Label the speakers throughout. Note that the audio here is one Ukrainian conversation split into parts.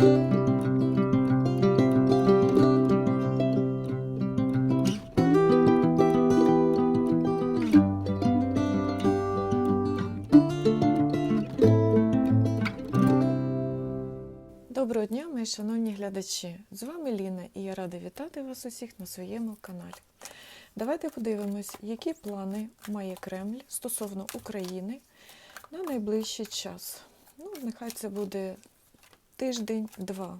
Speaker 1: Доброго дня, мої шановні глядачі! З вами Ліна і я рада вітати вас усіх на своєму каналі. Давайте подивимось, які плани має Кремль стосовно України на найближчий час. Ну, нехай це буде тиждень-два.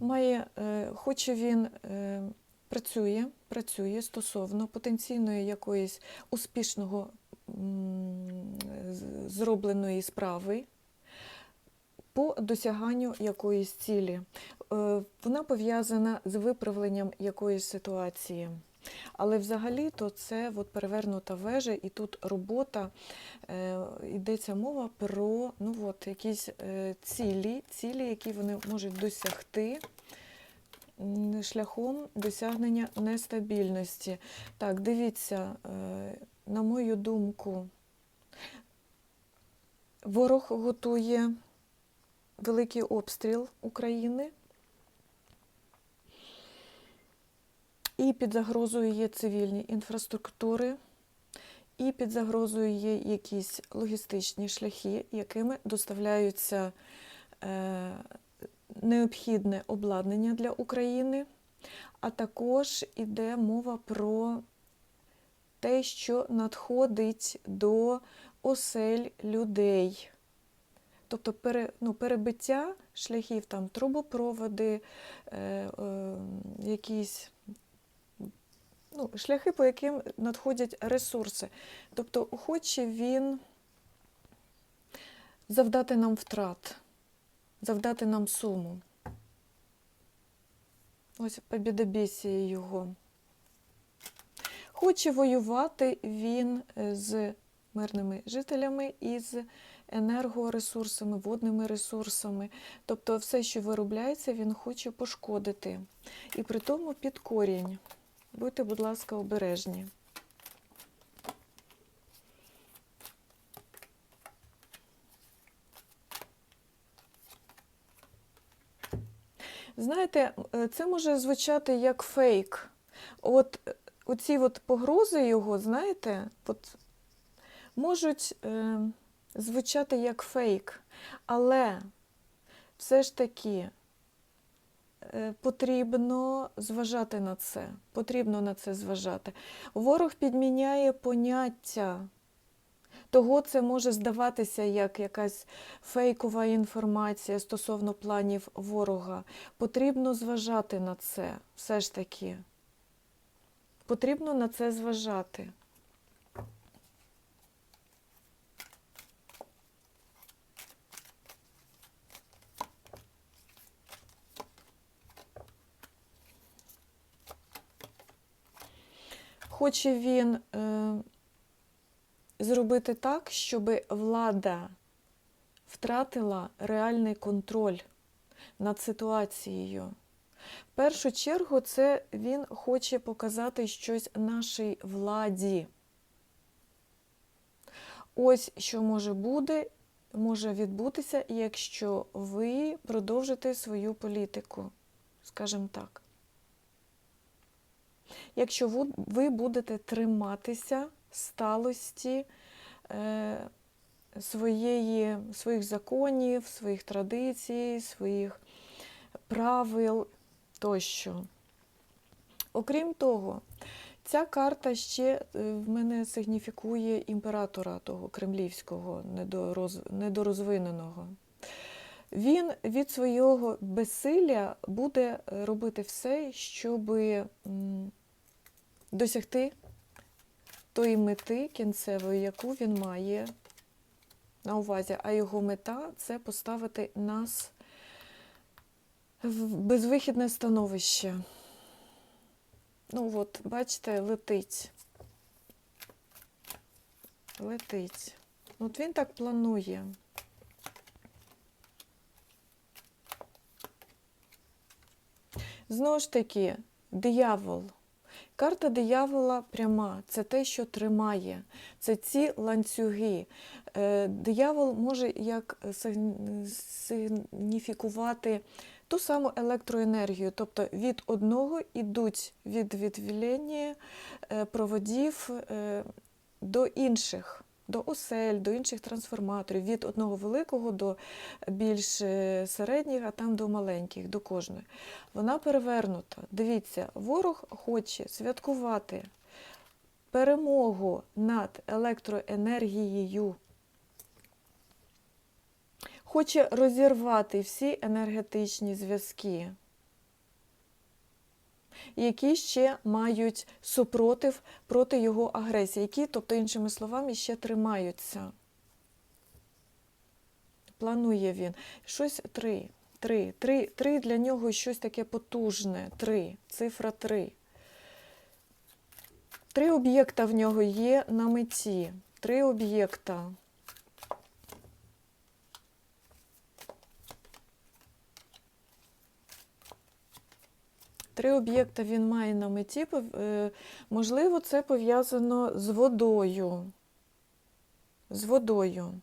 Speaker 1: Має, е, хоче він е, працює, працює стосовно потенційної якоїсь успішного м, зробленої справи по досяганню якоїсь цілі. Е, Вона пов'язана з виправленням якоїсь ситуації. Але взагалі то це от перевернута вежа, і тут робота, е, йдеться мова про ну от, якісь е, цілі, цілі, які вони можуть досягти шляхом досягнення нестабільності. Так, дивіться, е, на мою думку, ворог готує великий обстріл України. І під загрозою є цивільні інфраструктури, і під загрозою є якісь логістичні шляхи, якими доставляються е, необхідне обладнання для України, а також іде мова про те, що надходить до осель людей. Тобто пере, ну, перебиття шляхів, там трубопроводи, е, е, якісь ну, шляхи, по яким надходять ресурси. Тобто хоче він завдати нам втрат, завдати нам суму. Ось побідобєсія його. Хоче воювати він е, з мирними жителями і з енергоресурсами, водними ресурсами. Тобто все, що виробляється, він хоче пошкодити. І при тому під корінь. Будьте, будь ласка, обережні. Знаєте, е, це може звучати як фейк. От е, оці от погрози його, знаєте, от, можуть е, звучати як фейк, але все ж таки потрібно зважати на це. Потрібно на це зважати. Ворог підміняє поняття. Того це може здаватися як якась фейкова інформація стосовно планів ворога. Потрібно зважати на це все ж таки. Потрібно на це зважати. Хоче він е, зробити так, щоб влада втратила реальний контроль над ситуацією. В першу чергу, це він хоче показати щось нашій владі. Ось що може буде, може відбутися, якщо ви продовжите свою політику, скажімо так. Якщо ви- будете триматися сталості е, своєї, своїх законів, своїх традицій, своїх правил тощо. Окрім того, ця карта ще е, в мене сигніфікує імператора того кремлівського, недороз- недорозвиненого. Він від свого безсилля буде робити все, щоб досягти тої мети кінцевої, яку він має на увазі. А його мета це поставити нас в безвихідне становище. Ну от, бачите, летить. Летить. От він так планує. Знову ж таки, диявол. Карта диявола пряма, це те, що тримає, це ці ланцюги. Е, Диявол може як сигніфікувати ту саму електроенергію, тобто від одного йдуть від відвілення е, проводів е, до інших. До осель, до інших трансформаторів, від одного великого до більш е, середніх, а там до маленьких, до кожної. Вона перевернута. Дивіться, ворог хоче святкувати перемогу над електроенергією. Хоче розірвати всі енергетичні зв'язки, які ще мають супротив проти його агресії, які, тобто, іншими словами, ще тримаються. Планує він. Щось три. Три. Три, три для нього щось таке потужне. Три. Цифра три. Три об'єкта в нього є на меті. Три об'єкта. Три об'єкта він має на меті. е, Можливо, це пов'язано з водою. З водою.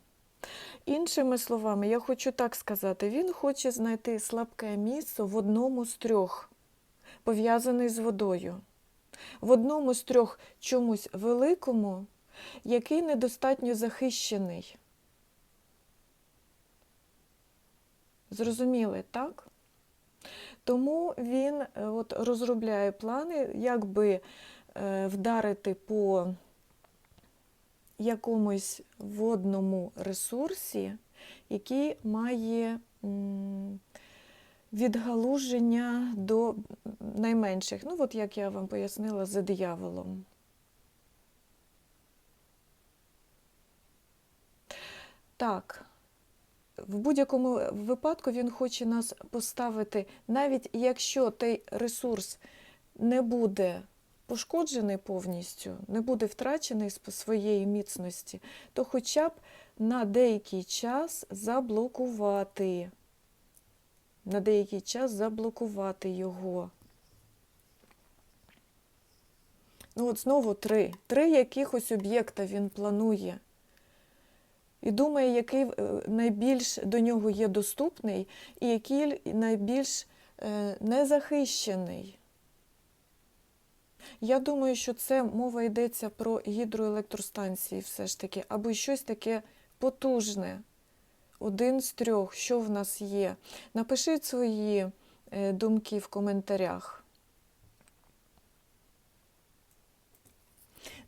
Speaker 1: Іншими словами, я хочу так сказати, він хоче знайти слабке місце в одному з трьох, пов'язаний з водою. В одному з трьох чомусь великому, який недостатньо захищений. Зрозуміли, так? Тому він е, от, розробляє плани, як би е, вдарити по якомусь водному ресурсі, який має відгалуження до найменших. Ну, от як я вам пояснила, за дияволом. Так, в будь-якому випадку він хоче нас поставити, навіть якщо той ресурс не буде пошкоджений повністю, не буде втрачений з своєї міцності, то хоча б на деякий час заблокувати. На деякий час заблокувати його. Ну, от знову три. Три якихось об'єкта він планує. І думає, який е, найбільш до нього є доступний, і який найбільш е, незахищений. Я думаю, що це мова йдеться про гідроелектростанції все ж таки, або щось таке потужне. Один з трьох, що в нас є. Напишіть свої е, думки в коментарях.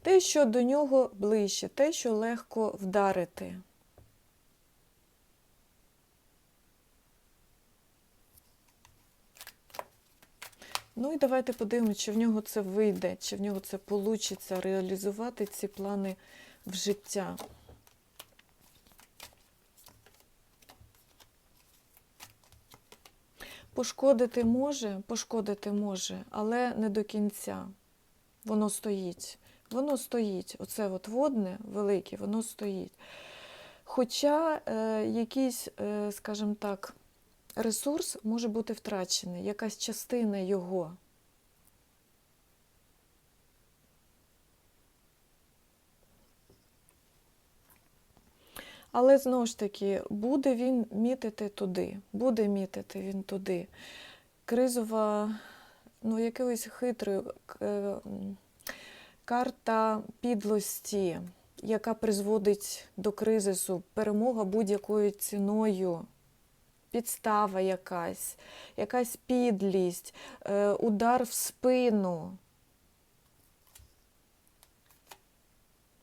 Speaker 1: Те, що до нього ближче, те, що легко вдарити. Ну і давайте подивимося, чи в нього це вийде, чи в нього це вийде реалізувати ці плани в життя. Пошкодити може, пошкодити може, але не до кінця. Воно стоїть. Воно стоїть. Оце от водне велике, воно стоїть. Хоча е, якийсь, е, скажімо так, ресурс може бути втрачений, якась частина його. Але знову ж таки, буде він мітити туди, буде мітити він туди. Кризова, ну, е, м, карта підлості, яка призводить до кризису, перемога будь-якою ціною, підстава якась, якась підлість, е, удар в спину.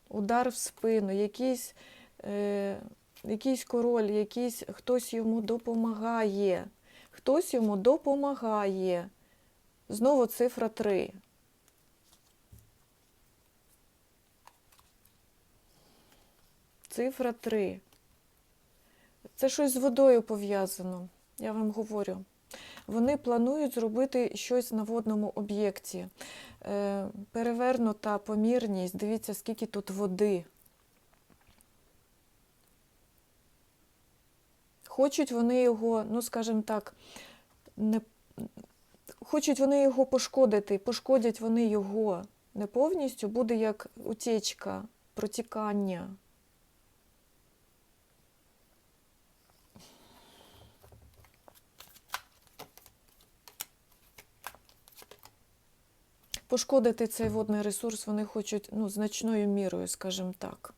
Speaker 1: Удар в спину, якийсь, е, якийсь король, якийсь, хтось йому допомагає. Хтось йому допомагає. Знову цифра 3. Цифра 3. Це щось з водою пов'язано, я вам говорю. Вони планують зробити щось на водному об'єкті. Е, перевернута помірність, дивіться, скільки тут води. Хочуть вони його, ну, скажімо так, не хочуть вони його пошкодити, пошкодять вони його не повністю, буде як утечка, протікання. Пошкодити цей водний ресурс вони хочуть ну, значною мірою, скажімо так.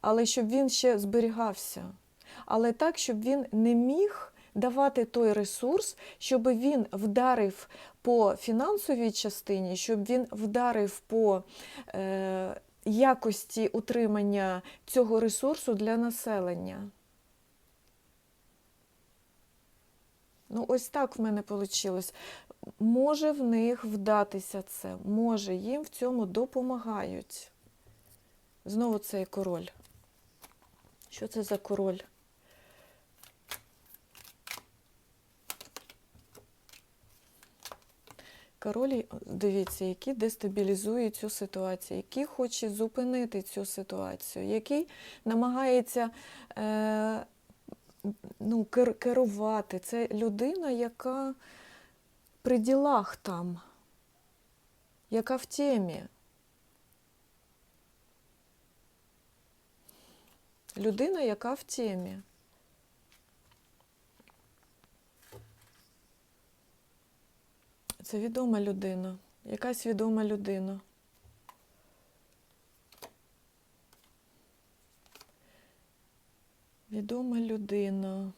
Speaker 1: Але щоб він ще зберігався. Але так, щоб він не міг давати той ресурс, щоб він вдарив по фінансовій частині, щоб він вдарив по е, якості утримання цього ресурсу для населення. Ну, ось так в мене вийшло. Може в них вдатися це, може, їм в цьому допомагають. Знову цей король. Що це за король? Король, дивіться, який дестабілізує цю ситуацію, який хоче зупинити цю ситуацію, який намагається е, ну, керувати. Це людина, яка при ділах там, яка в темі. Людина, яка в темі. Це відома людина, якась відома людина. Відома людина.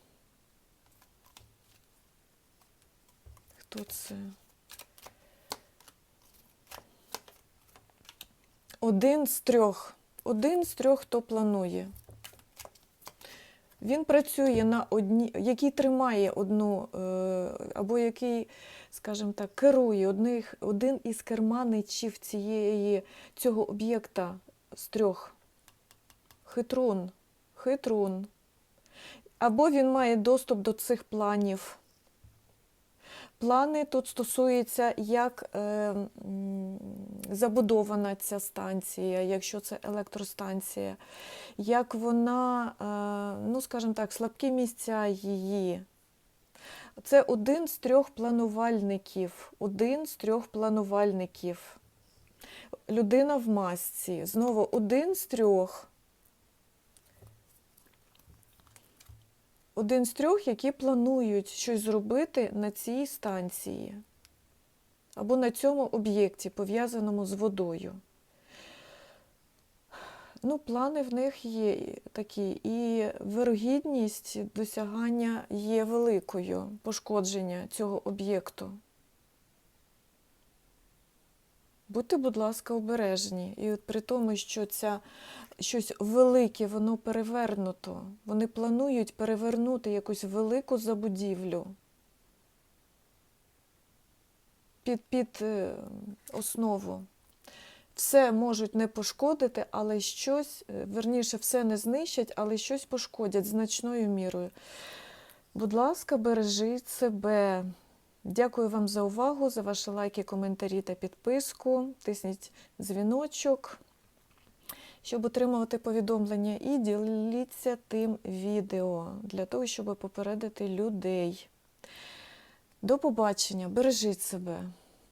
Speaker 1: Хто це? Один з трьох. Один з трьох, хто планує. Він працює на одній, який тримає одну, е, або який, скажімо так, керує одних, один із керманичів цієї, цього об'єкта з трьох. Хитрун. Хитрун. Або він має доступ до цих планів. Плани тут стосуються, як е, забудована ця станція, якщо це електростанція, як вона, е, ну скажімо так, слабкі місця її. Це один з трьох планувальників. Один з трьох планувальників. Людина в масці. Знову один з трьох. Один з трьох, які планують щось зробити на цій станції або на цьому об'єкті, пов'язаному з водою. Ну, плани в них є такі, і вирогідність досягання є великою пошкодження цього об'єкту. Будьте, будь ласка, обережні. І от при тому, що ця щось велике, воно перевернуто. Вони планують перевернути якусь велику забудівлю під, під е, основу. Все можуть не пошкодити, але щось, е, верніше, все не знищать, але щось пошкодять значною мірою. Будь ласка, бережіть себе. Дякую вам за увагу, за ваші лайки, коментарі та підписку. Тисніть дзвіночок, щоб отримувати повідомлення, і діліться тим відео для того, щоб попередити людей. До побачення, бережіть себе.